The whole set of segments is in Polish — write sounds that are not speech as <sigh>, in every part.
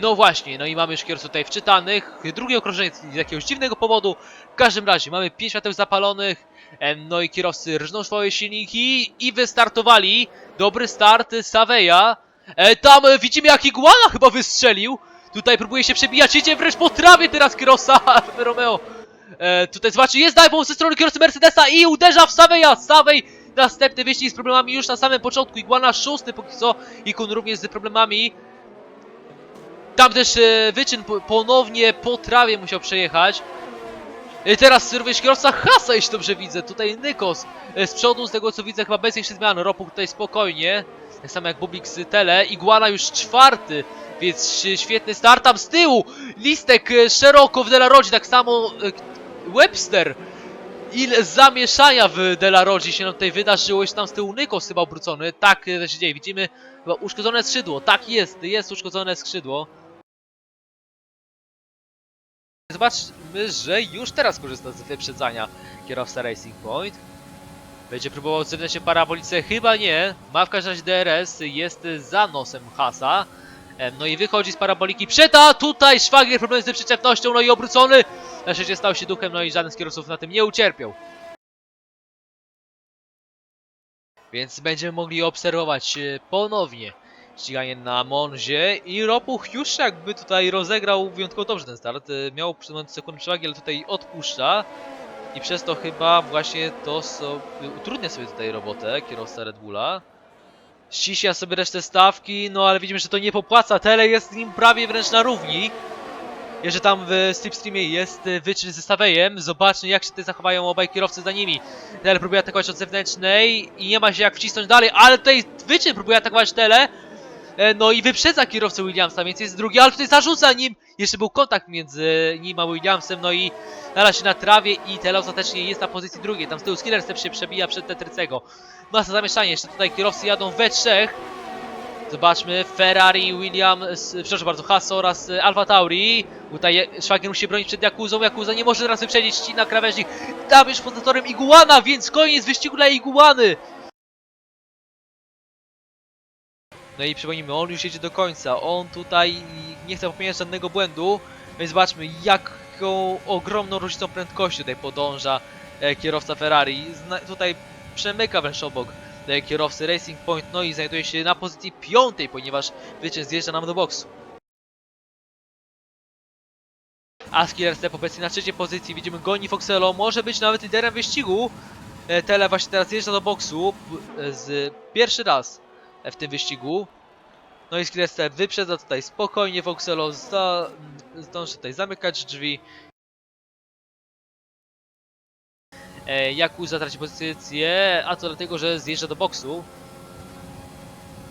No właśnie, no i mamy już kierowców tutaj wczytanych. Drugie okrążenie z jakiegoś dziwnego powodu. W każdym razie mamy 5 świateł zapalonych. No i kierowcy rżną swoje silniki i wystartowali. Dobry start Saveja. E, tam e, widzimy jak Iguana chyba wystrzelił. Tutaj próbuje się przebijać, idzie wręcz po trawie teraz kierowca <laughs> Romeo. E, tutaj zobaczcie, jest dajwą ze strony kierowcy Mercedesa i uderza w Saveja. Sawej następny wyścig z problemami już na samym początku. Iguana szósty póki co. Ikun również z problemami. Tam też e, wyczyn po- ponownie po trawie musiał przejechać. E, teraz również kierowca Hasa, jeśli dobrze widzę. Tutaj Nykos e, z przodu, z tego co widzę, chyba bez większych zmian. Ropuk tutaj spokojnie. Tak samo jak Bubik z Tele. Iguana już czwarty, więc świetny start. Tam z tyłu Listek e, szeroko w Delarodzi, tak samo e, Webster. Ile zamieszania w Delarodzi się nam tutaj wydarzyło. Jest tam z tyłu Nykos chyba obrócony. Tak e, się dzieje. Widzimy uszkodzone skrzydło. Tak jest, jest uszkodzone skrzydło. Zobaczmy, że już teraz korzysta z wyprzedzania kierowca Racing Point. Będzie próbował zewnętrznie parabolice, chyba nie. Ma w każdym razie DRS, jest za nosem Hasa. Em, No i wychodzi z paraboliki Przeta, tutaj szwagier problem z przyczepnością, no i obrócony. Na szczęście stał się duchem, no i żaden z kierowców na tym nie ucierpiał. Więc będziemy mogli obserwować e, ponownie ściganie na Monzie i Ropuch już jakby tutaj rozegrał wyjątkowo dobrze ten start. E, Miał przed momentem sekundę przewagi, ale tutaj odpuszcza. I przez to chyba właśnie to so, utrudnia sobie tutaj robotę kierowca Red Bulla. Ściśnia sobie resztę stawki, no ale widzimy, że to nie popłaca. Tele jest z nim prawie wręcz na równi. Jeszcze tam w slipstreamie jest e, wyczyn ze Stawejem. Zobaczmy jak się tutaj zachowają obaj kierowcy za nimi. Tele próbuje atakować od zewnętrznej i nie ma się jak wcisnąć dalej, ale tutaj wyczyn próbuje atakować Tele. E, No i wyprzedza kierowcę Williamsa, więc jest drugi, ale tutaj zarzuca nim. Jeszcze był kontakt między nim a Williamsem, no i nala się na trawie i Tele ostatecznie jest na pozycji drugiej. Tam z tyłu Skiller Step się przebija przed Tetrycego. Masa zamieszania, jeszcze tutaj kierowcy jadą we trzech. Zobaczmy, Ferrari, Williams, przepraszam bardzo, Haas oraz e, Alfa Tauri. Tutaj Szwagier musi bronić przed Jakuzą, Jakuza nie może teraz wyprzedzić ścina krawężnik. Tam już poza torem Iguana, więc koniec wyścigu dla Iguany. No i przypomnijmy, on już jedzie do końca. On tutaj nie chce popełniać żadnego błędu. Więc zobaczmy, jaką ogromną różnicą prędkości tutaj podąża e, kierowca Ferrari. Zna tutaj przemyka wręcz obok e, kierowcy Racing Point. No i znajduje się na pozycji piątej, ponieważ wiecie, zjeżdża nam do boksu. Askier Step obecnie na trzeciej pozycji. Widzimy goni Foxelo. Może być nawet liderem wyścigu. E, Tele właśnie teraz zjeżdża do boksu z pierwszy raz w tym wyścigu. No i Skillestep wyprzedza tutaj spokojnie Foxelo, zda, zdąży tutaj zamykać drzwi. E, Yakuza traci pozycję, a to dlatego, że zjeżdża do boksu.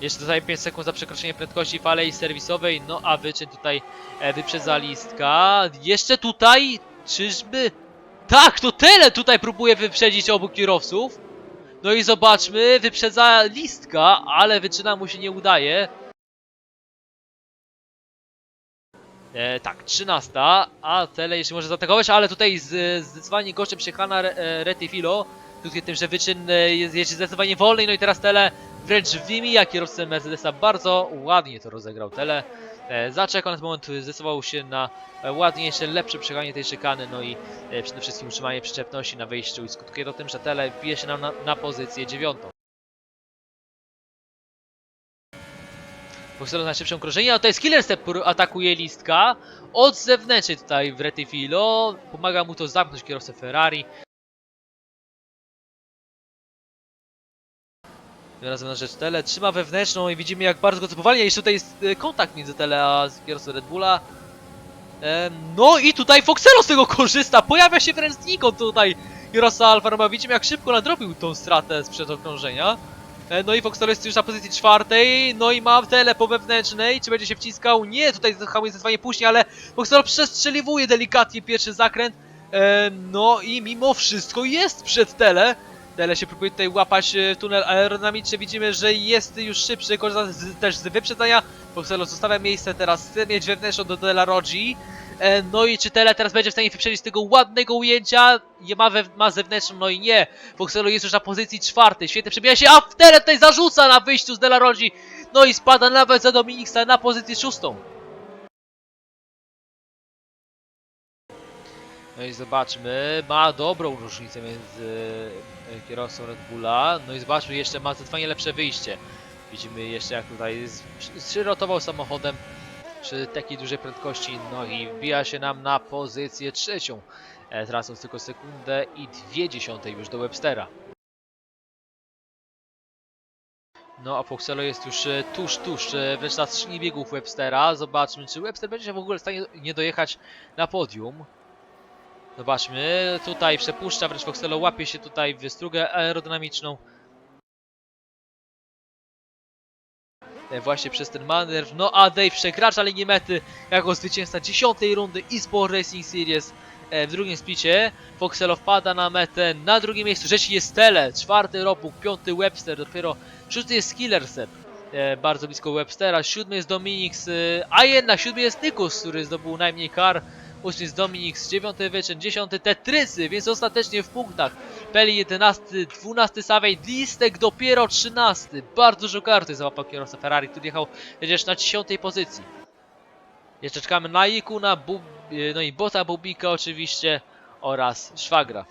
Jeszcze tutaj 5 sekund za przekroczenie prędkości falej serwisowej, no a wyczyn tutaj e, wyprzedza listka. Jeszcze tutaj, czyżby? Tak, to tyle tutaj próbuje wyprzedzić obu kierowców. No i zobaczmy, wyprzedza listka, ale wyczyna mu się nie udaje. E, tak, 13, a Tele jeszcze może zaatakować, ale tutaj z, zdecydowanie gościem przejechana Re- e, Retifilo. Tutaj tym, że wyczyn e, jest, jest zdecydowanie wolny, no i teraz Tele wręcz wymija kierowcę Mercedesa. Bardzo ładnie to rozegrał Tele. E, zaczekał na ten moment, zdecydował się na e, ładniejsze, lepsze przejechanie tej szykany, no i e, przede wszystkim utrzymanie przyczepności na wyjściu i skutkuje to tym, że Tele się nam na, na pozycję dziewiątą. Foxelo na szybszym krążeniu, a tutaj Skiller Step pró- atakuje listka od zewnętrznej tutaj w Retifilo. Pomaga mu to zamknąć kierowcę Ferrari. Razem na rzecz Tele trzyma wewnętrzną i widzimy jak bardzo go to powalnia. Jeszcze tutaj jest e, kontakt między Tele a kierowcą Red Bulla. Em, No i tutaj Foxelo z tego korzysta. Pojawia się wręcz znikąd tutaj kierowca Alfa Romeo. Widzimy jak szybko nadrobił tą stratę sprzed okrążenia. E, No i Foxtel jest już na pozycji czwartej, no i ma tele po wewnętrznej, czy będzie się wciskał? Nie, tutaj hamuje zdecydowanie później, ale Foxtel przestrzeliwuje delikatnie pierwszy zakręt. E, No i mimo wszystko jest przed tele. Tele się próbuje tutaj łapać e, tunel aerodynamiczny, widzimy, że jest już szybszy, korzysta z, też z wyprzedzania. Foxtel zostawia miejsce teraz, chce mieć wewnętrzną do Dela Rodzi. E, No i czy Tele teraz będzie w stanie wyprzedzić tego ładnego ujęcia? Je ma, ma zewnętrzną, no i nie. Foxelo jest już na pozycji czwartej, świetnie przebija się, a Tele tutaj zarzuca na wyjściu z Dela Rodzi. No i spada nawet za Dominiksa na pozycję szóstą. No i zobaczmy, ma dobrą różnicę między e, kierowcą Red Bulla. No i zobaczmy, jeszcze ma zdecydowanie lepsze wyjście. Widzimy jeszcze jak tutaj z- zsyrotował samochodem przy takiej dużej prędkości. No i wbija się nam na pozycję trzecią. E, tracąc tylko sekundę i dwie dziesiąte już do Webstera. No a Foxelo jest już e, tuż, tuż, e, wręcz na biegów Webstera. Zobaczmy, czy Webster będzie się w ogóle w stanie nie dojechać na podium. Zobaczmy, tutaj przepuszcza, wręcz Foxelo łapie się tutaj w strugę aerodynamiczną. E, Właśnie przez ten manewr. No a Dave przekracza linię mety jako zwycięzca 10 rundy eSport Racing Series. E, W drugim splicie Foxelo wpada na metę. Na drugim miejscu trzeci jest Tele, czwarty Robuk, piąty Webster, dopiero szósty jest Killerset. E, bardzo blisko Webstera, siódmy jest Dominix, a jednak siódmy jest Nikus, który zdobył najmniej kar. Ósmy jest Dominix, dziewiąty Wyczyn, dziesiąty Tetrysy, więc ostatecznie w punktach. Peli 11, 12 Sawej, Listek dopiero 13. Bardzo dużo karty załapał kierowca Ferrari, który jechał przecież na 10 pozycji. Jeszcze czekamy na Ikuna, Bub, no i Bota Bubika oczywiście oraz Szwagra.